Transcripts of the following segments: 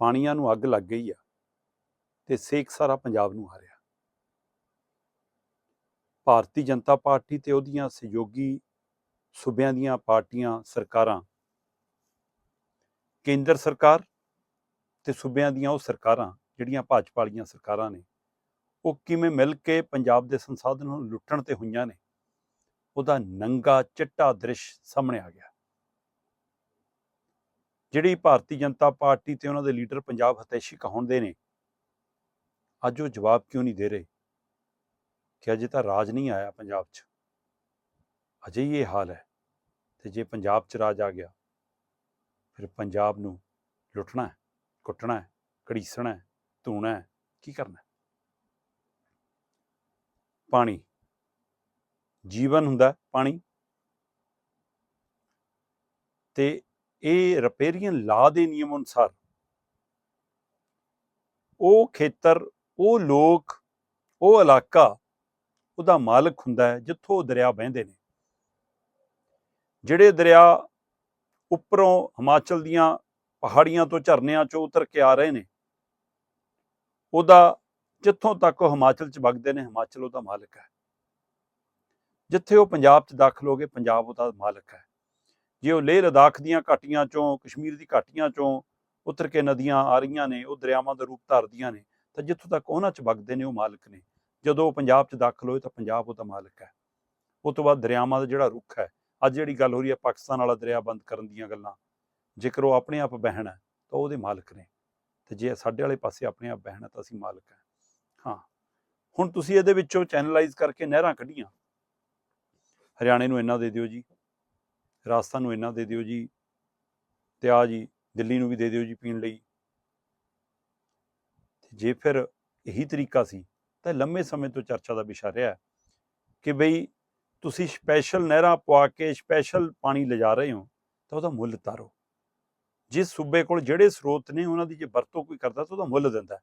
ਪਾਣੀਆਂ ਨੂੰ ਅੱਗ ਲੱਗ ਗਈ ਆ ਤੇ ਸੇਕ ਸਾਰਾ ਪੰਜਾਬ ਨੂੰ ਆ ਰਿਹਾ ਭਾਰਤੀ ਜਨਤਾ ਪਾਰਟੀ ਤੇ ਉਹਦੀਆਂ ਸਹਿਯੋਗੀ ਸੂਬਿਆਂ ਦੀਆਂ ਪਾਰਟੀਆਂ ਸਰਕਾਰਾਂ, ਕੇਂਦਰ ਸਰਕਾਰ ਤੇ ਸੂਬਿਆਂ ਦੀਆਂ ਉਹ ਸਰਕਾਰਾਂ, ਜਿਹੜੀਆਂ ਭਾਜਪਾ ਵਾਲੀਆਂ ਸਰਕਾਰਾਂ ਨੇ, ਉਹ ਕਿਵੇਂ ਮਿਲ ਕੇ ਪੰਜਾਬ ਦੇ ਸੰਸਾਧਨ ਨੂੰ ਲੁੱਟਣ ਤੇ ਹੋਈਆਂ ਨੇ, ਉਹਦਾ ਨੰਗਾ ਚਿੱਟਾ ਦ੍ਰਿਸ਼ ਸਾਹਮਣੇ ਆ ਗਿਆ। ਜਿਹੜੀ ਭਾਰਤੀ ਜਨਤਾ ਪਾਰਟੀ ਤੇ ਉਹਨਾਂ ਦੇ ਲੀਡਰ ਪੰਜਾਬ ਹਤੈਸ਼ੀ ਕਹਾਉਂਦੇ ਨੇ, ਅੱਜ ਉਹ ਜਵਾਬ ਕਿਉਂ ਨਹੀਂ ਦੇ ਰਹੇ? ਕਿ ਅਜੇ ਤਾਂ ਰਾਜ ਨਹੀਂ ਆਇਆ ਪੰਜਾਬ 'ਚ। ਅਜੇ ਹੀ ਇਹ ਹਾਲ ਹੈ ਤੇ ਜੇ ਪੰਜਾਬ 'ਚ ਰਾਜ ਆ ਗਿਆ, ਫਿਰ ਪੰਜਾਬ ਨੂੰ ਲੁੱਟਣਾ ਹੈ, ਕੁੱਟਣਾ ਹੈ, ਘੜੀਸਣਾ ਹੈ, ਧੂਣਾ ਹੈ, ਕੀ ਕਰਨਾ ਪਾਣੀ। ਜੀਵਨ ਹੁੰਦਾ ਪਾਣੀ। ਤੇ ਇਹ ਰਿਪੇਰੀਅਨ ਲਾ ਦੇ ਨਿਯਮ ਅਨੁਸਾਰ। ਉਹ ਖੇਤਰ, ਉਹ ਲੋਕ, ਉਹ ਇਲਾਕਾ, ਉਹਦਾ ਮਾਲਕ ਹੁੰਦਾ ਹੈ, ਜਿੱਥੋਂ ਉਹ ਦਰਿਆ ਵਹਿੰਦੇ ਨੇ। ਜਿਹੜੇ ਦਰਿਆ ਉੱਪਰੋਂ ਹਿਮਾਚਲ ਦੀਆਂ ਪਹਾੜੀਆਂ ਤੋਂ ਝਰਨਿਆਂ ਚੋਂ ਉਤਰ ਕੇ ਆ ਰਹੇ ਨੇ, ਉਹਦਾ ਜਿੱਥੋਂ ਤੱਕ ਉਹ ਹਿਮਾਚਲ ਚ ਵਗਦੇ ਨੇ, ਹਿਮਾਚਲ ਉਹਦਾ ਮਾਲਕ ਹੈ। ਜਿੱਥੇ ਉਹ ਪੰਜਾਬ ਚ ਦਾਖਲ ਹੋ ਗਏ, ਪੰਜਾਬ ਉਹਦਾ ਮਾਲਕ ਹੈ। ਜੇ ਉਹ ਲੇਹ ਲਦਾਖ ਦੀਆਂ ਘਾਟੀਆਂ ਚੋਂ, ਕਸ਼ਮੀਰ ਦੀ ਘਾਟੀਆਂ ਚੋਂ ਉਤਰ ਕੇ ਨਦੀਆਂ ਆ ਰਹੀਆਂ ਨੇ, ਉਹ ਦਰਿਆਵਾਂ ਦਾ ਰੂਪ ਧਾਰਦੀਆਂ ਨੇ, ਤਾਂ ਜਿੱਥੋਂ ਤੱਕ ਉਹਨਾਂ ਚ ਵਗਦੇ ਨੇ ਉਹ ਮਾਲਕ ਨੇ। ਜਦੋਂ ਉਹ ਪੰਜਾਬ ਚ ਦਾਖਲ ਹੋਏ ਤਾਂ ਪੰਜਾਬ ਉਹਦਾ ਮਾਲਕ ਹੈ। ਉਸ ਤੋਂ ਬਾਅਦ ਦਰਿਆਵਾਂ ਦਾ ਜਿਹੜਾ ਰੁੱਖ ਹੈ, ਅੱਜ ਜਿਹੜੀ ਗੱਲ ਹੋ ਰਹੀ ਹੈ ਪਾਕਿਸਤਾਨ ਵਾਲਾ ਦਰਿਆ ਬੰਦ ਕਰਨ ਦੀਆਂ ਗੱਲਾਂ, ਜੇਕਰ ਉਹ ਆਪਣੇ ਆਪ ਬਹਿਣ ਹੈ, ਤਾਂ ਉਹਦੇ ਮਾਲਕ ਨੇ। ਤੇ ਜੇ ਸਾਡੇ ਵਾਲੇ ਪਾਸੇ ਆਪਣੇ ਆਪ ਬਹਿਣ ਹੈ ਤਾਂ ਅਸੀਂ ਮਾਲਕ ਹੈ। ਹਾਂ, ਹੁਣ ਤੁਸੀਂ ਇਹਦੇ ਵਿੱਚੋਂ ਚੈਨਲਾਈਜ਼ ਕਰਕੇ ਨਹਿਰਾਂ ਕੱਢੀਆਂ। ਹਰਿਆਣੇ ਨੂੰ ਇੰਨਾ ਦੇ ਦਿਓ ਜੀ। ਰਾਜਸਥਾਨ ਨੂੰ ਇੰਨਾ ਦੇ ਦਿਓ ਜੀ, ਤੇ ਆ ਜੀ, ਦਿੱਲੀ ਨੂੰ ਵੀ ਦੇ ਦਿਓ ਜੀ ਪੀਣ ਲਈ। ਜੇ ਫਿਰ ਇਹੀ ਤਰੀਕਾ ਸੀ, ਤਾਂ ਲੰਮੇ ਸਮੇਂ ਤੋਂ ਚਰਚਾ ਦਾ ਵਿਸ਼ਾ ਰਿਹਾ ਕਿ ਬਈ ਤੁਸੀਂ ਸਪੈਸ਼ਲ ਨਹਿਰਾਂ ਪਵਾ ਕੇ ਸਪੈਸ਼ਲ ਪਾਣੀ ਲਿਜਾ ਰਹੇ ਹੋ, ਤਾਂ ਉਹਦਾ ਮੁੱਲ ਤਾਰੋ ਜਿਸ ਸੂਬੇ ਕੋਲ ਜਿਹੜੇ ਸਰੋਤ ਨੇ ਉਹਨਾਂ ਦੀ ਜੇ ਵਰਤੋਂ ਕੋਈ ਕਰਦਾ, ਤਾਂ ਉਹਦਾ ਮੁੱਲ ਦਿੰਦਾ।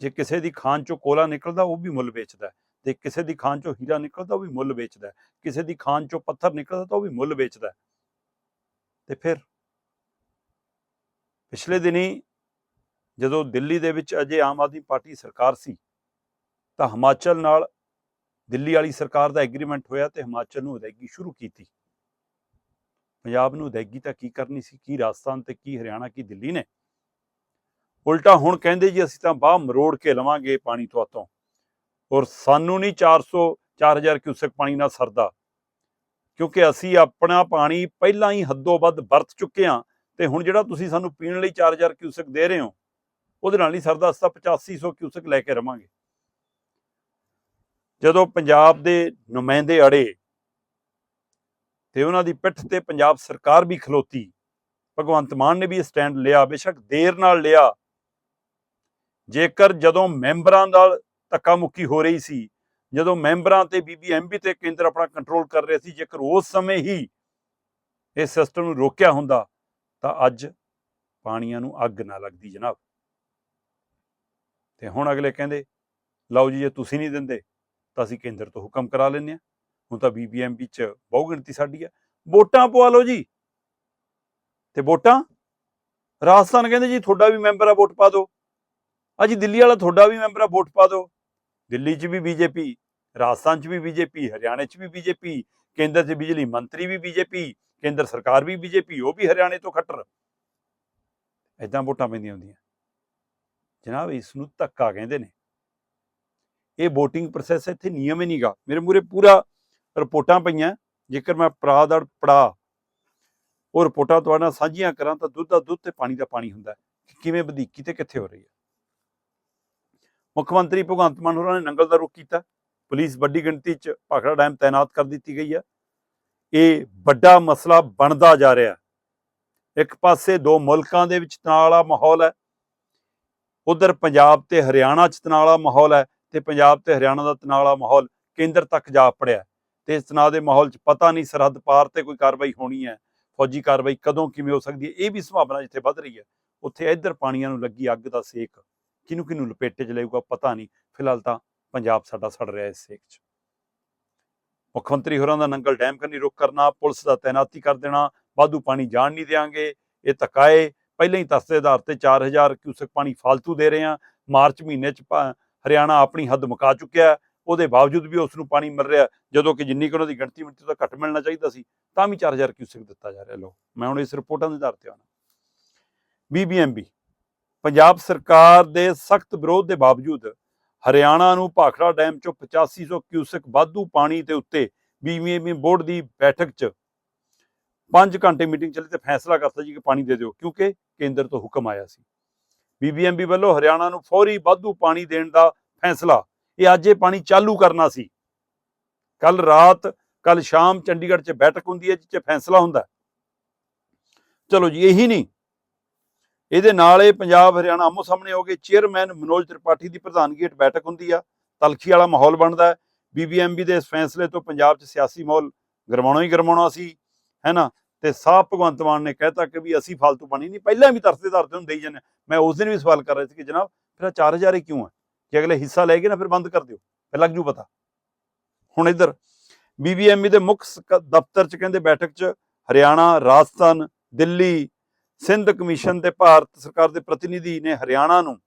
ਜੇ ਕਿਸੇ ਦੀ ਖਾਨ ਚੋਂ ਕੋਲਾ ਨਿਕਲਦਾ, ਉਹ ਵੀ ਮੁੱਲ ਵੇਚਦਾ। ਤੇ ਕਿਸੇ ਦੀ ਖਾਨ ਚੋਂ ਹੀਰਾ ਨਿਕਲਦਾ ਉਹ ਵੀ ਮੁੱਲ ਵੇਚਦਾ ਕਿਸੇ ਦੀ ਖਾਨ ਚੋਂ ਪੱਥਰ ਨਿਕਲਦਾ ਤਾਂ ਉਹ ਵੀ ਮੁੱਲ ਵੇਚਦਾ ਤੇ ਫਿਰ ਪਿਛਲੇ ਦਿਨੀ ਜਦੋਂ ਦਿੱਲੀ ਦੇ ਵਿੱਚ ਅਜੇ ਆਮ ਆਦਮੀ ਪਾਰਟੀ ਸਰਕਾਰ ਸੀ, ਤਾਂ ਹਿਮਾਚਲ ਨਾਲ ਦਿੱਲੀ ਵਾਲੀ ਸਰਕਾਰ ਦਾ ਐਗਰੀਮੈਂਟ ਹੋਇਆ ਤੇ ਹਿਮਾਚਲ ਨੂੰ ਅਦਾਇਗੀ ਸ਼ੁਰੂ ਕੀਤੀ। ਪੰਜਾਬ ਨੂੰ ਅਦਾਇਗੀ ਤਾਂ ਕੀ ਕਰਨੀ ਸੀ, ਕੀ ਰਾਜਸਥਾਨ ਤੇ ਕੀ ਹਰਿਆਣਾ, ਕੀ ਦਿੱਲੀ ਨੇ। ਉਲਟਾ ਹੁਣ ਕਹਿੰਦੇ ਜੀ ਅਸੀਂ ਤਾਂ ਬਾਹ ਮਰੋੜ ਕੇ ਲਵਾਂਗੇ ਪਾਣੀ ਤੋਂ ਤੁਹਾਤੋਂ। ਔਰ ਸਾਨੂੰ ਨਹੀਂ 400 4000 ਕਿਊਸਕ ਪਾਣੀ ਨਾਲ ਸਰਦਾ। ਕਿਉਂਕਿ ਅਸੀਂ ਆਪਣਾ ਪਾਣੀ ਪਹਿਲਾਂ ਹੀ ਹੱਦੋਂ ਵੱਧ ਵਰਤ ਚੁੱਕੇ ਹਾਂ ਤੇ ਹੁਣ ਜਿਹੜਾ ਤੁਸੀਂ ਸਾਨੂੰ ਪੀਣ ਲਈ 4000 ਕਿਊਸਕ ਦੇ ਰਹੇ ਹੋ, ਉਹਦੇ ਨਾਲ ਨਹੀਂ ਸਰਦਾ, ਅਸੀਂ ਤਾਂ 8500 ਕਿਊਸਕ ਲੈ ਕੇ ਰਵਾਂਗੇ। ਜਦੋਂ ਪੰਜਾਬ ਦੇ ਨੁਮਾਇੰਦੇ ਅੜੇ ਤੇ ਉਹਨਾਂ ਦੀ ਪਿੱਠ ਤੇ ਪੰਜਾਬ ਸਰਕਾਰ ਵੀ ਖਲੋਤੀ, ਭਗਵੰਤ ਮਾਨ ਨੇ ਵੀ ਸਟੈਂਡ ਲਿਆ, ਬੇਸ਼ੱਕ ਦੇਰ ਨਾਲ ਲਿਆ, ਜੇਕਰ ਜਦੋਂ ਮੈਂਬਰਾਂ ਨਾਲ ਧੱਕਾ ਮੁੱਕੀ ਹੋ ਰਹੀ ਸੀ। ਜਦੋਂ ਮੈਂਬਰਾਂ ਤੇ ਬੀਬੀਐਮਬੀ ਤੇ ਕੇਂਦਰ ਆਪਣਾ ਕੰਟਰੋਲ ਕਰ ਰਹੇ ਸੀ, ਜੇਕਰ ਉਸ ਸਮੇਂ ਹੀ ਇਸ ਸਿਸਟਮ ਨੂੰ ਰੋਕਿਆ ਹੁੰਦਾ, ਤਾਂ ਅੱਜ ਪਾਣੀਆਂ ਨੂੰ ਅੱਗ ਨਾ ਲੱਗਦੀ ਜਨਾਬ। ਤੇ ਹੁਣ ਅਗਲੇ ਕਹਿੰਦੇ, ਲਓ ਜੀ, ਜੇ ਤੁਸੀਂ ਨਹੀਂ ਦਿੰਦੇ, ਤਾਂ ਅਸੀਂ ਕੇਂਦਰ ਤੋਂ ਹੁਕਮ ਕਰਾ ਲੈਂਦੇ ਹਾਂ। ਹੁਣ ਤਾਂ ਬੀਬੀਐਮਬੀ ਚ ਬਹੁ ਗਿਣਤੀ ਸਾਡੀ ਆ। ਵੋਟਾਂ ਪਵਾ ਲਓ ਜੀ। ਤੇ ਵੋਟਾਂ? ਰਾਜਸਥਾਨ ਕਹਿੰਦੇ ਜੀ, ਤੁਹਾਡਾ ਵੀ ਮੈਂਬਰ ਆ, ਵੋਟ ਪਾ ਦਿਓ। ਅੱਜ ਦਿੱਲੀ ਵਾਲਾ ਤੁਹਾਡਾ ਵੀ ਮੈਂਬਰ ਆ, ਵੋਟ ਪਾ ਦਿਓ। ਦਿੱਲੀ 'ਚ ਵੀ ਬੀਜੇਪੀ, ਰਾਜਸਥਾਨ 'ਚ ਵੀ ਬੀਜੇਪੀ, ਹਰਿਆਣੇ 'ਚ ਵੀ ਬੀਜੇਪੀ, ਕੇਂਦਰ 'ਚ ਬਿਜਲੀ ਮੰਤਰੀ ਵੀ ਬੀਜੇਪੀ, ਕੇਂਦਰ ਸਰਕਾਰ ਵੀ ਬੀਜੇਪੀ, ਉਹ ਵੀ ਹਰਿਆਣੇ ਤੋਂ ਖੱਟਰ। ਐਦਾਂ ਵੋਟਾਂ ਪੈਂਦੀਆਂ ਹੁੰਦੀਆਂ। ਜਨਾਬ ਇਸ ਨੂੰ ਧੱਕਾ ਕਹਿੰਦੇ ਨੇ। ਇਹ VOTING ਪ੍ਰੋਸੈਸ ਇੱਥੇ ਨਿਯਮ ਹੀ ਨਹੀਂਗਾ। ਮੇਰੇ ਮੂਰੇ ਪੂਰਾ ਰਿਪੋਰਟਾਂ ਪਈਆਂ। ਜੇਕਰ ਮੈਂ ਪੜਾ ਦਰ ਪੜਾ ਉਹ ਰਿਪੋਰਟਾਂ ਤੁਹਾਡੇ ਨਾਲ ਸਾਂਝੀਆਂ ਕਰਾਂ ਤਾਂ ਦੁੱਧ ਦਾ ਦੁੱਧ ਤੇ ਪਾਣੀ ਦਾ ਪਾਣੀ ਹੁੰਦਾ। ਕਿ ਕਿਵੇਂ ਵਧੀਕੀ ਤੇ ਕਿੱਥੇ ਹੋ ਰਹੀ ਹੈ? ਮੁੱਖ ਮੰਤਰੀ ਭਗਵੰਤ ਮਾਨ ਹੋਰਾਂ ਨੇ ਨੰਗਲ ਦਾ ਰੁਖ ਕੀਤਾ। ਪੁਲਿਸ ਵੱਡੀ ਗਿਣਤੀ 'ਚ ਭਾਖੜਾ ਡੈਮ ਤਾਇਨਾਤ ਕਰ ਦਿੱਤੀ ਗਈ ਹੈ ਇਹ ਵੱਡਾ ਮਸਲਾ ਬਣਦਾ ਜਾ ਰਿਹਾ। ਇੱਕ ਪਾਸੇ ਦੋ ਮੁਲਕਾਂ ਦੇ ਵਿੱਚ ਤਣਾਅ ਵਾਲਾ ਮਾਹੌਲ ਹੈ। ਉਧਰ ਪੰਜਾਬ ਤੇ ਹਰਿਆਣਾ 'ਚ ਤਣਾਅ ਵਾਲਾ ਮਾਹੌਲ ਹੈ ਤੇ ਪੰਜਾਬ ਤੇ ਹਰਿਆਣਾ ਦਾ ਤਣਾਅ ਵਾਲਾ ਮਾਹੌਲ ਕੇਂਦਰ ਤੱਕ ਜਾ ਪੜਿਆ ਤੇ ਇਸ ਤਣਾਅ ਦੇ ਮਾਹੌਲ 'ਚ ਪਤਾ ਨਹੀਂ ਸਰਹੱਦ ਪਾਰ ਤੇ ਕੋਈ ਕਾਰਵਾਈ ਹੋਣੀ ਹੈ। ਫੌਜੀ ਕਾਰਵਾਈ ਕਦੋਂ ਕਿਵੇਂ ਹੋ ਸਕਦੀ ਹੈ? ਇਹ ਵੀ ਸੰਭਾਵਨਾ ਜਿੱਥੇ ਵੱਧ ਰਹੀ ਹੈ, ਉੱਥੇ ਇੱਧਰ ਪਾਣੀਆਂ ਨੂੰ ਲੱਗੀ ਅੱਗ ਦਾ ਸੇਕ। ਕਿਹਨੂੰ ਕਿਹਨੂੰ ਲਪੇਟੇ 'ਚ ਲਏਗਾ ਪਤਾ ਨਹੀਂ। ਫਿਲਹਾਲ ਤਾਂ ਪੰਜਾਬ ਸਾਡਾ ਸੜ ਰਿਹਾ ਇਸ ਸੇਕ 'ਚ। ਮੁੱਖ ਮੰਤਰੀ ਹੋਰਾਂ ਦਾ ਨੰਗਲ ਡੈਮ ਕਰਨੀ ਰੁਕ ਕਰਨਾ, ਪੁਲਿਸ ਦਾ ਤਾਇਨਾਤੀ ਕਰ ਦੇਣਾ, ਵਾਧੂ ਪਾਣੀ ਜਾਣ ਨਹੀਂ ਦੇਾਂਗੇ ਇਹ ਤਕਾਏ ਪਹਿਲਾਂ ਹੀ ਤਰਸ ਦੇ ਆਧਾਰ ਤੇ 4000 ਕਿਊਸਕ ਪਾਣੀ ਫालतू ਦੇ ਰਹੇ ਹਾਂ। ਮਾਰਚ ਮਹੀਨੇ ਚ ਭਾ- ਹਰਿਆਣਾ ਆਪਣੀ ਹੱਦ ਮੁਕਾ ਚੁੱਕਿਆ ਉਹਦੇ ਬਾਵਜੂਦ ਵੀ ਉਸ ਨੂੰ ਪਾਣੀ ਮਿਲ ਰਿਹਾ ਜਦੋਂ ਕਿ ਜਿੰਨੀ ਕੁ ਉਹਨਾਂ ਦੀ ਗਿਣਤੀ ਮਿੰਟੀ ਤੋਂ ਘੱਟ ਮਿਲਣਾ ਚਾਹੀਦਾ ਸੀ, ਤਾਂ ਵੀ 4000 ਕਿਊਸਕ ਦਿੱਤਾ ਜਾ ਰਿਹਾ। ਲੋ ਮੈਂ ਹੁਣ ਇਸ ਰਿਪੋਰਟਾਂ ਦੇ ਆਧਾਰ ਤੇ ਆਉਣਾ। ਬੀਬੀਐਮਬੀ ਪੰਜਾਬ ਸਰਕਾਰ ਦੇ ਸਖਤ ਵਿਰੋਧ ਦੇ ਬਾਵਜੂਦ ਹਰਿਆਣਾ ਨੂੰ ਭਾਖੜਾ ਡੈਮ ਚੋਂ 8500 ਕਿਊਸਕ ਵਾਧੂ ਪਾਣੀ ਦੇ ਉੱਤੇ ਬੀਬੀਐਮਬੀ ਬੋਰਡ ਦੀ ਬੈਠਕ 'ਚ 5 ਘੰਟੇ ਮੀਟਿੰਗ ਚੱਲੀ ਤੇ ਫੈਸਲਾ ਕਰਤਾ ਜੀ ਕਿ ਪਾਣੀ ਦੇ ਦਿਓ, ਕਿਉਂਕਿ ਕੇਂਦਰ ਤੋਂ ਹੁਕਮ ਆਇਆ ਸੀ। ਬੀਬੀਐਮਬੀ ਵੱਲੋਂ ਹਰਿਆਣਾ ਨੂੰ ਫੌਰੀ ਵਾਧੂ ਪਾਣੀ ਦੇਣ ਦਾ ਫੈਸਲਾ, ਇਹ ਅੱਜ ਇਹ ਪਾਣੀ ਚਾਲੂ ਕਰਨਾ ਸੀ। ਕੱਲ ਰਾਤ, ਕੱਲ ਸ਼ਾਮ ਚੰਡੀਗੜ੍ਹ 'ਚ ਬੈਠਕ ਹੁੰਦੀ ਹੈ ਜਿਸ ਫੈਸਲਾ ਹੁੰਦਾ। ਚਲੋ ਜੀ, ਇਹੀ ਨਹੀਂ ਇਹਦੇ ਨਾਲ ਇਹ ਪੰਜਾਬ, ਹਰਿਆਣਾ ਆਮੋ ਸਾਹਮਣੇ ਹੋ ਗਏ ਚੇਅਰਮੈਨ ਮਨੋਜ ਤ੍ਰਿਪਾਠੀ ਦੀ ਪ੍ਰਧਾਨਗੀ ਹੇਠ ਬੈਠਕ ਹੁੰਦੀ ਆ, ਤਲਖੀ ਵਾਲਾ ਮਾਹੌਲ ਬਣਦਾ ਹੈ। ਬੀਬੀਐਮਬੀ ਦੇ ਇਸ ਫੈਸਲੇ ਤੋਂ ਪੰਜਾਬ 'ਚ ਸਿਆਸੀ ਮਾਹੌਲ ਗਰਮਾਉਣਾ ਹੀ ਗਰਮਾਉਣਾ ਸੀ, ਹੈ ਨਾ? ਤੇ ਸਾਹ ਭਗਵੰਤ ਮਾਨ ਨੇ ਕਹਿਤਾ ਕਿ ਵੀ ਅਸੀਂ ਫालतू ਪਾਣੀ ਨਹੀਂ, ਪਹਿਲਾਂ ਵੀ ਤਰਸਦੇ ਧਰਦੇ ਹੁੰਦੇ ਹੀ ਜਾਂਦੇ ਹਾਂ। ਮੈਂ ਉਸ ਦਿਨ ਵੀ ਸਵਾਲ ਕਰ ਰਿਹਾ ਸੀ ਕਿ ਜਨਾਬ, ਫਿਰ ਆਹ 4000 ਹੀ ਕਿਉਂ ਹੈ ਜੇ ਅਗਲੇ ਹਿੱਸਾ ਲੈ ਗਏ ਨਾ, ਫਿਰ ਬੰਦ ਕਰ ਦਿਓ। ਫਿਰ ਲੱਗ ਜੂ ਪਤਾ। ਹੁਣ ਇੱਧਰ ਬੀਬੀਐਮਬੀ ਦੇ ਮੁੱਖ ਦਫ਼ਤਰ 'ਚ ਕਹਿੰਦੇ ਬੈਠਕ 'ਚ ਹਰਿਆਣਾ, ਰਾਜਸਥਾਨ, ਦਿੱਲੀ ਸਿੰਧ ਕਮਿਸ਼ਨ ਤੇ ਭਾਰਤ ਸਰਕਾਰ ਦੇ ਪ੍ਰਤੀਨਿਧੀ ਨੇ ਹਰਿਆਣਾ ਨੂੰ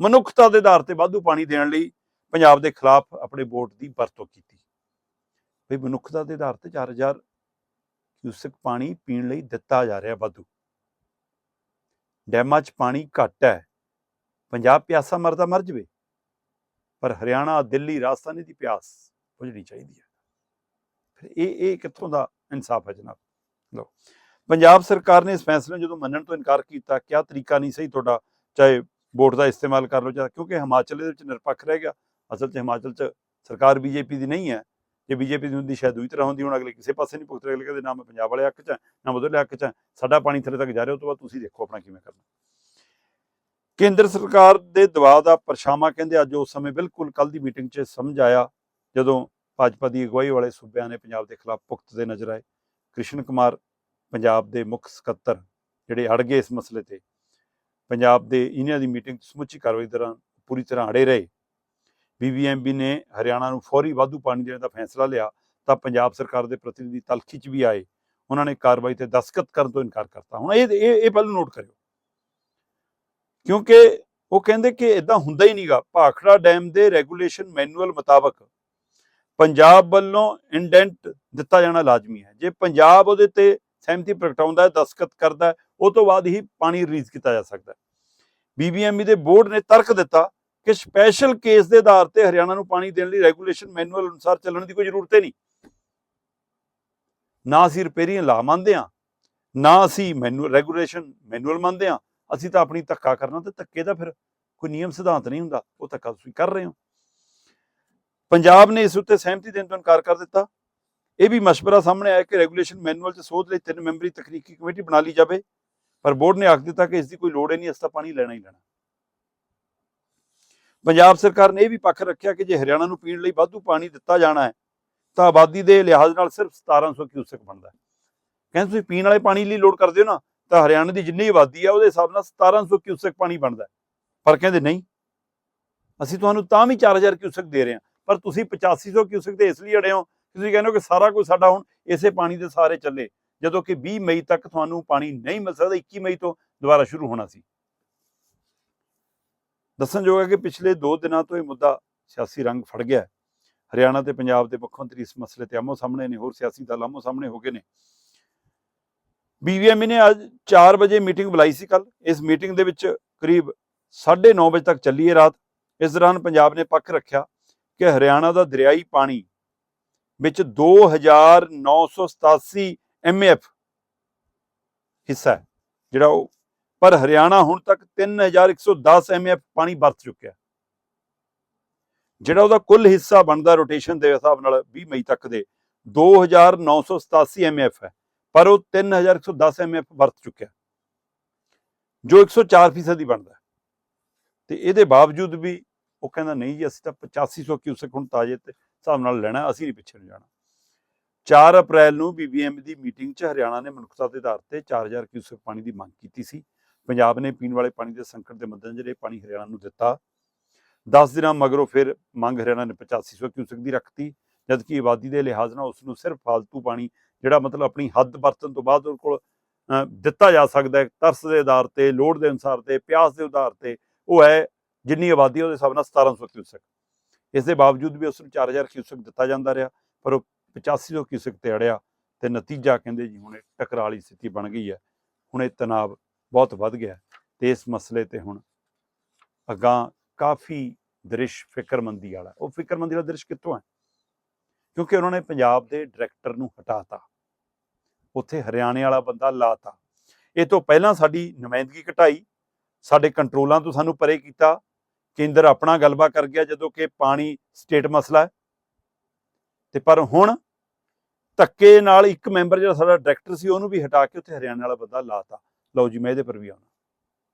ਮਨੁੱਖਤਾ ਦੇ ਆਧਾਰ ਤੇ ਵਾਧੂ ਪਾਣੀ ਦੇਣ ਲਈ ਪੰਜਾਬ ਦੇ ਖਿਲਾਫ ਆਪਣੇ ਵੋਟ ਦੀ ਵਰਤੋਂ ਕੀਤੀ। ਵੀ ਮਨੁੱਖਤਾ ਦੇ ਆਧਾਰ ਤੇ 4000 ਕਿਊਸਕ ਪਾਣੀ ਪੀਣ ਲਈ ਦਿੱਤਾ ਜਾ ਰਿਹਾ ਵਾਧੂ। ਡੈਮਾਂ 'ਚ ਪਾਣੀ ਘੱਟ ਹੈ। ਪੰਜਾਬ ਪਿਆਸਾ ਮਰਦਾ ਮਰ ਜਵੇ। ਪਰ ਹਰਿਆਣਾ, ਦਿੱਲੀ, ਰਾਜਸਥਾਨ ਦੀ ਪਿਆਸ ਬੁਝਣੀ ਚਾਹੀਦੀ ਹੈ। ਫਿਰ ਇਹ ਇਹ ਕਿੱਥੋਂ ਦਾ ਇਨਸਾਫ ਹੈ ਜਨਾਬ? ਲੋ ਪੰਜਾਬ ਸਰਕਾਰ ਨੇ ਇਸ ਫੈਸਲੇ ਨੂੰ ਜਦੋਂ ਮੰਨਣ ਤੋਂ ਇਨਕਾਰ ਕੀਤਾ, ਕਿਆ ਤਰੀਕਾ ਨਹੀਂ ਸਹੀ ਤੁਹਾਡਾ? ਚਾਹੇ ਵੋਟ ਦਾ ਇਸਤੇਮਾਲ ਕਰ ਲਓ ਜਾਂ ਕਿਉਂਕਿ ਹਿਮਾਚਲ ਦੇ ਵਿੱਚ ਨਿਰਪੱਖ ਰਹਿ ਗਿਆ। ਅਸਲ 'ਚ ਹਿਮਾਚਲ 'ਚ ਸਰਕਾਰ ਬੀਜੇਪੀ ਦੀ ਨਹੀਂ ਹੈ। ਜੇ ਬੀਜੇਪੀ ਦੀ ਹੁੰਦੀ, ਸ਼ਾਇਦ ਦੂਜੀ ਤਰ੍ਹਾਂ ਹੁੰਦੀ, ਹੁਣ ਅਗਲੇ ਕਿਸੇ ਪਾਸੇ ਨਹੀਂ ਭੁਗਤ ਰਹੇ, ਅਗਲੇ ਕਹਿੰਦੇ, ਨਾ ਮੈਂ ਪੰਜਾਬ ਵਾਲੇ ਹੱਕ 'ਚ ਹੈ, ਨਾ ਮਧੁਰ ਹੱਕ 'ਚ ਹੈ। ਸਾਡਾ ਪਾਣੀ ਥੱਲੇ ਤੱਕ ਜਾ ਰਿਹਾ, ਉਹ ਤੋਂ ਬਾਅਦ ਤੁਸੀਂ ਦੇਖੋ ਆਪਣਾ ਕਿਵੇਂ ਕਰਨਾ। ਕੇਂਦਰ ਸਰਕਾਰ ਦੇ ਦਬਾਅ ਦਾ ਪਰਛਾਵਾਂ ਕਹਿੰਦੇ, ਅੱਜ ਉਸ ਸਮੇਂ ਬਿਲਕੁਲ ਕੱਲ ਦੀ ਮੀਟਿੰਗ 'ਚ ਸਮਝ ਆਇਆ, ਜਦੋਂ ਭਾਜਪਾ ਦੀ ਅਗਵਾਈ ਵਾਲੇ ਸੂਬਿਆਂ ਨੇ ਪੰਜਾਬ ਦੇ ਖਿਲਾਫ ਪੁਖਤ ਦੇ ਨਜ਼ਰ ਆਏ। ਕ੍ਰਿਸ਼ਨ ਕੁਮਾਰ ਪੰਜਾਬ ਦੇ ਮੁੱਖ ਸਕੱਤਰ ਜਿਹੜੇ ਅੜ ਗਏ ਇਸ ਮਸਲੇ ਤੇ, ਪੰਜਾਬ ਦੇ ਇਹਨਾਂ ਦੀ ਮੀਟਿੰਗ ਸਮੁੱਚੀ ਕਾਰਵਾਈ ਦੌਰਾਨ ਪੂਰੀ ਤਰ੍ਹਾਂ ਅੜੇ ਰਹੇ। ਬੀਬੀਐਮਬੀ ਨੇ ਹਰਿਆਣਾ ਨੂੰ ਫੌਰੀ ਵਾਧੂ ਪਾਣੀ ਦੇਣ ਦਾ ਫੈਸਲਾ ਲਿਆ ਤਾਂ ਪੰਜਾਬ ਸਰਕਾਰ ਦੇ ਪ੍ਰਤੀਨਿਧੀ ਤਲਖੀ 'ਚ ਵੀ ਆਏ। ਉਹਨਾਂ ਨੇ ਕਾਰਵਾਈ ਤੇ ਦਸਖਤ ਕਰਨ ਤੋਂ ਇਨਕਾਰ ਕਰਤਾ। ਹੁਣ ਇਹ ਇਹ ਇਹ ਪਹਿਲਾਂ ਨੋਟ ਕਰਿਓ। ਕਿਉਂਕਿ ਉਹ ਕਹਿੰਦੇ ਕਿ ਇਦਾਂ ਹੁੰਦਾ ਹੀ ਨਹੀਂਗਾ। ਭਾਖੜਾ ਡੈਮ ਦੇ ਰੈਗੂਲੇਸ਼ਨ ਮੈਨੂਅਲ ਮੁਤਾਬਕ ਪੰਜਾਬ ਵੱਲੋਂ ਇੰਡੈਂਟ ਦਿੱਤਾ ਜਾਣਾ ਲਾਜ਼ਮੀ ਹੈ। ਜੇ ਪੰਜਾਬ ਉਹਦੇ ਤੇ ਸਹਿਮਤੀ ਪ੍ਰਗਟਾਉਂਦਾ ਹੈ ਦਸਖਤ ਕਰਦਾ ਹੈ, ਉਹ ਤੋਂ ਬਾਅਦ ਹੀ ਪਾਣੀ ਰਿਲੀਜ਼ ਕੀਤਾ ਜਾ ਸਕਦਾ ਹੈ। ਬੀਬੀਐਮਬੀ ਦੇ ਬੋਰਡ ਨੇ ਤਰਕ ਦਿੱਤਾ ਕਿ ਸਪੈਸ਼ਲ ਕੇਸ ਦੇ ਆਧਾਰ ਤੇ ਹਰਿਆਣਾ ਨੂੰ ਪਾਣੀ ਦੇਣ ਲਈ ਰੈਗੂਲੇਸ਼ਨ ਮੈਨੂਅਲ ਅਨੁਸਾਰ ਚੱਲਣ ਦੀ ਕੋਈ ਜ਼ਰੂਰਤ ਹੀ ਨਹੀਂ। ਨਾ ਅਸੀਂ ਰਿਪੇਰੀਆਂ ਲਾ ਮੰਨਦੇ ਹਾਂ, ਨਾ ਅਸੀਂ ਮੈਨੂਅਲ ਰੈਗੂਲੇਸ਼ਨ ਮੈਨੂਅਲ ਮੰਨਦੇ ਹਾਂ, ਅਸੀਂ ਤਾਂ ਆਪਣੀ ਧੱਕਾ ਕਰਨਾ ਤੇ ਧੱਕੇ ਦਾ ਫਿਰ ਕੋਈ ਨਿਯਮ ਸਿਧਾਂਤ ਨਹੀਂ ਹੁੰਦਾ, ਉਹ ਧੱਕਾ ਤੁਸੀਂ ਕਰ ਰਹੇ ਹੋ। ਪੰਜਾਬ ਨੇ ਇਸ ਉੱਤੇ ਸਹਿਮਤੀ ਦੇਣ ਤੋਂ ਇਨਕਾਰ ਕਰ ਦਿੱਤਾ। ਇਹ ਵੀ ਮਸ਼ਵਰਾ ਸਾਹਮਣੇ ਆਇਆ ਕਿ ਰੈਗੂਲੇਸ਼ਨ ਮੈਨੂਅਲ 'ਚ ਸੋਧ ਲਈ ਤਿੰਨ ਮੈਂਬਰੀ ਤਕਨੀਕੀ ਕਮੇਟੀ ਬਣਾ ਲਈ ਜਾਵੇ, ਪਰ ਬੋਰਡ ਨੇ ਆਖ ਦਿੱਤਾ ਕਿ ਇਸ ਦੀ ਕੋਈ ਲੋੜ ਹੀ ਨਹੀਂ ਇਸ ਪਾਣੀ ਲੈਣਾ ਹੀ ਲੈਣਾ। ਪੰਜਾਬ ਸਰਕਾਰ ਨੇ ਇਹ ਵੀ ਪੱਖ ਰੱਖਿਆ ਕਿ ਜੇ ਹਰਿਆਣਾ ਨੂੰ ਪੀਣ ਲਈ ਵਾਧੂ ਪਾਣੀ ਦਿੱਤਾ ਜਾਣਾ ਹੈ, ਤਾਂ ਆਬਾਦੀ ਦੇ ਲਿਹਾਜ਼ ਨਾਲ ਸਿਰਫ 1700 ਕਿਊਸਕ ਬਣਦਾ ਕਹਿੰਦੇ ਤੁਸੀਂ ਪੀਣ ਵਾਲੇ ਪਾਣੀ ਲਈ ਲੋਡ ਕਰਦੇ ਹੋ ਨਾ, ਤਾਂ ਹਰਿਆਣਾ ਦੀ ਜਿੰਨੀ ਆਬਾਦੀ ਹੈ ਉਹਦੇ ਹਿਸਾਬ ਨਾਲ 1700 ਕਿਊਸਕ ਪਾਣੀ ਬਣਦਾ ਪਰ ਕਹਿੰਦੇ ਨਹੀਂ, ਅਸੀਂ ਤੁਹਾਨੂੰ ਤਾਂ ਵੀ 4000 ਕਿਊਸਕ ਦੇ ਰਹੇ ਹਾਂ, ਪਰ ਤੁਸੀਂ 8500 ਕਿਊਸਕ ਦੇ ਇਸ ਲਈ ਅੜੇ ਹੋ ਤੁਸੀਂ ਕਹਿੰਦੇ ਹੋ ਕਿ ਸਾਰਾ ਕੁਝ ਸਾਡਾ ਹੁਣ ਇਸੇ ਪਾਣੀ ਦੇ ਸਾਰੇ ਚੱਲੇ। ਜਦੋਂ ਕਿ 20 ਮਈ ਤੱਕ ਤੁਹਾਨੂੰ ਪਾਣੀ ਨਹੀਂ ਮਿਲ ਸਕਦਾ 21 ਮਈ ਤੋਂ ਦੁਬਾਰਾ ਸ਼ੁਰੂ ਹੋਣਾ ਸੀ। ਦੱਸਣਯੋਗ ਹੈ ਕਿ ਪਿਛਲੇ 2 ਦਿਨਾਂ ਤੋਂ ਇਹ ਮੁੱਦਾ ਸਿਆਸੀ ਰੰਗ ਫੜ ਗਿਆ ਹਰਿਆਣਾ ਤੇ ਪੰਜਾਬ ਦੇ ਮੁੱਖ ਮੰਤਰੀ ਇਸ ਮਸਲੇ ਤੇ ਆਮੋ ਸਾਹਮਣੇ ਨੇ, ਹੋਰ ਸਿਆਸੀ ਦਲ ਆਮੋ ਸਾਹਮਣੇ ਹੋ ਗਏ ਨੇ। ਬੀਵੀਐਮ ਨੇ ਅੱਜ 4 ਵਜੇ ਮੀਟਿੰਗ ਬੁਲਾਈ ਸੀ ਕੱਲ ਇਸ ਮੀਟਿੰਗ ਦੇ ਵਿੱਚ ਕਰੀਬ 9:30 ਵਜੇ ਤੱਕ ਚੱਲੀ ਹੈ ਰਾਤ। ਇਸ ਦੌਰਾਨ ਪੰਜਾਬ ਨੇ ਪੱਖ ਰੱਖਿਆ ਕਿ ਹਰਿਆਣਾ ਦਾ ਦਰਿਆਈ ਪਾਣੀ ਵਿੱਚ 2987 ਐਮਐਫ ਹਿੱਸਾ ਹੈ, ਜਿਹੜਾ ਉਹ ਪਰ ਹਰਿਆਣਾ ਹੁਣ ਤੱਕ 3110 ਐਮਐਫ ਪਾਣੀ ਵਰਤ ਚੁੱਕਿਆ ਜਿਹੜਾ ਉਹਦਾ ਕੁੱਲ ਹਿੱਸਾ ਬਣਦਾ ਰੋਟੇਸ਼ਨ ਦੇ ਹਿਸਾਬ ਨਾਲ 20 ਮਈ ਤੱਕ ਦੇ 2987 ਐਮਐਫ ਹੈ, ਪਰ ਉਹ 3110 ਐਮਐਫ ਵਰਤ ਚੁੱਕਿਆ ਜੋ 104% ਹੀ ਬਣਦਾ ਤੇ ਇਹਦੇ ਬਾਵਜੂਦ ਵੀ ਉਹ ਕਹਿੰਦਾ, ਨਹੀਂ ਜੀ, ਅਸੀਂ ਤਾਂ 8500 ਕਿਊਸਕ ਹੁਣ ਤਾਜੇ ਤੇ ਹਿਸਾਬ ਨਾਲ ਲੈਣਾ, ਅਸੀਂ ਨਹੀਂ ਪਿੱਛੇ ਨੂੰ ਜਾਣਾ। 4 ਅਪ੍ਰੈਲ ਨੂੰ ਬੀਬੀਐਮ ਦੀ ਮੀਟਿੰਗ 'ਚ ਹਰਿਆਣਾ ਨੇ ਮਨੁੱਖਤਾ ਦੇ ਆਧਾਰ ਤੇ 4000 ਕਿਊਸਕ ਪਾਣੀ ਦੀ ਮੰਗ ਕੀਤੀ ਸੀ। ਪੰਜਾਬ ਨੇ ਪੀਣ ਵਾਲੇ ਪਾਣੀ ਦੇ ਸੰਕਟ ਦੇ ਮੱਦੇਨਜ਼ਰ ਇਹ ਪਾਣੀ ਹਰਿਆਣਾ ਨੂੰ ਦਿੱਤਾ। 10 ਦਿਨਾਂ ਮਗਰੋਂ ਫਿਰ ਮੰਗ ਹਰਿਆਣਾ ਨੇ 8500 ਕਿਊਸਕ ਦੀ ਰੱਖਤੀ, ਜਦਕਿ ਆਬਾਦੀ ਦੇ ਲਿਹਾਜ਼ ਨਾਲ ਉਸ ਨੂੰ ਸਿਰਫ ਫालतू ਪਾਣੀ, ਜਿਹੜਾ ਮਤਲਬ ਆਪਣੀ ਹੱਦ ਵਰਤਣ ਤੋਂ ਬਾਅਦ ਉਹਦੇ ਕੋਲ ਦਿੱਤਾ ਜਾ ਸਕਦਾ ਹੈ, ਤਰਸ ਦੇ ਆਧਾਰ ਤੇ, ਲੋੜ ਦੇ ਅਨੁਸਾਰ ਤੇ, ਪਿਆਸ ਦੇ ਆਧਾਰ ਤੇ, ਉਹ ਹੈ ਜਿੰਨੀ ਆਬਾਦੀ ਉਹਦੇ ਹਿਸਾਬ ਨਾਲ 1700 ਕਿਊਸਕ। ਇਸ ਦੇ ਬਾਵਜੂਦ ਵੀ ਉਸ ਨੂੰ 4000 ਕਿਊਸਕ ਦਿੱਤਾ ਜਾਂਦਾ ਰਿਹਾ, ਪਰ ਉਹ 8500 ਕਿਊਸਕ ਤੇ ਅੜਿਆ ਤੇ ਨਤੀਜਾ ਕਹਿੰਦੇ ਜੀ ਹੁਣ ਇਹ ਟਕਰਾਅ ਵਾਲੀ ਸਥਿਤੀ ਬਣ ਗਈ ਹੈ, ਹੁਣ ਇਹ ਤਣਾਅ ਬਹੁਤ ਵੱਧ ਗਿਆ ਹੈ ਤੇ ਇਸ ਮਸਲੇ ਤੇ ਹੁਣ ਅਗਾਂ ਕਾਫੀ ਦ੍ਰਿਸ਼ ਫਿਕਰਮੰਦੀ ਵਾਲਾ, ਉਹ ਫਿਕਰਮੰਦੀ ਵਾਲਾ ਦ੍ਰਿਸ਼ ਕਿੱਥੋਂ ਹੈ? ਕਿਉਂਕਿ ਉਹਨਾਂ ਨੇ ਪੰਜਾਬ ਦੇ ਡਾਇਰੈਕਟਰ ਨੂੰ ਹਟਾਤਾ, ਉੱਥੇ ਹਰਿਆਣੇ ਵਾਲਾ ਬੰਦਾ ਲਾਤਾ, ਇਹ ਤੋਂ ਪਹਿਲਾਂ ਸਾਡੀ ਨੁਮਾਇੰਦਗੀ ਘਟਾਈ, ਸਾਡੇ ਕੰਟਰੋਲਾਂ ਤੋਂ ਸਾਨੂੰ ਪਰੇ ਕੀਤਾ ਕੇਂਦਰ ਆਪਣਾ ਗਲਬਾ ਕਰ ਗਿਆ ਜਦੋਂ ਕਿ ਪਾਣੀ ਸਟੇਟ ਮਸਲਾ ਹੈ। ਤੇ ਪਰ ਹੁਣ ਧੱਕੇ ਨਾਲ ਇੱਕ ਮੈਂਬਰ ਜਿਹੜਾ ਸਾਡਾ ਡਾਇਰੈਕਟਰ ਸੀ ਉਹਨੂੰ ਵੀ ਹਟਾ ਕੇ ਉੱਥੇ ਹਰਿਆਣਾ ਵਾਲਾ ਬੰਦਾ ਲਾਤਾ। ਲਓ ਜੀ, ਮੈਂ ਇਹਦੇ ਪਰ ਵੀ ਆਉਣਾ।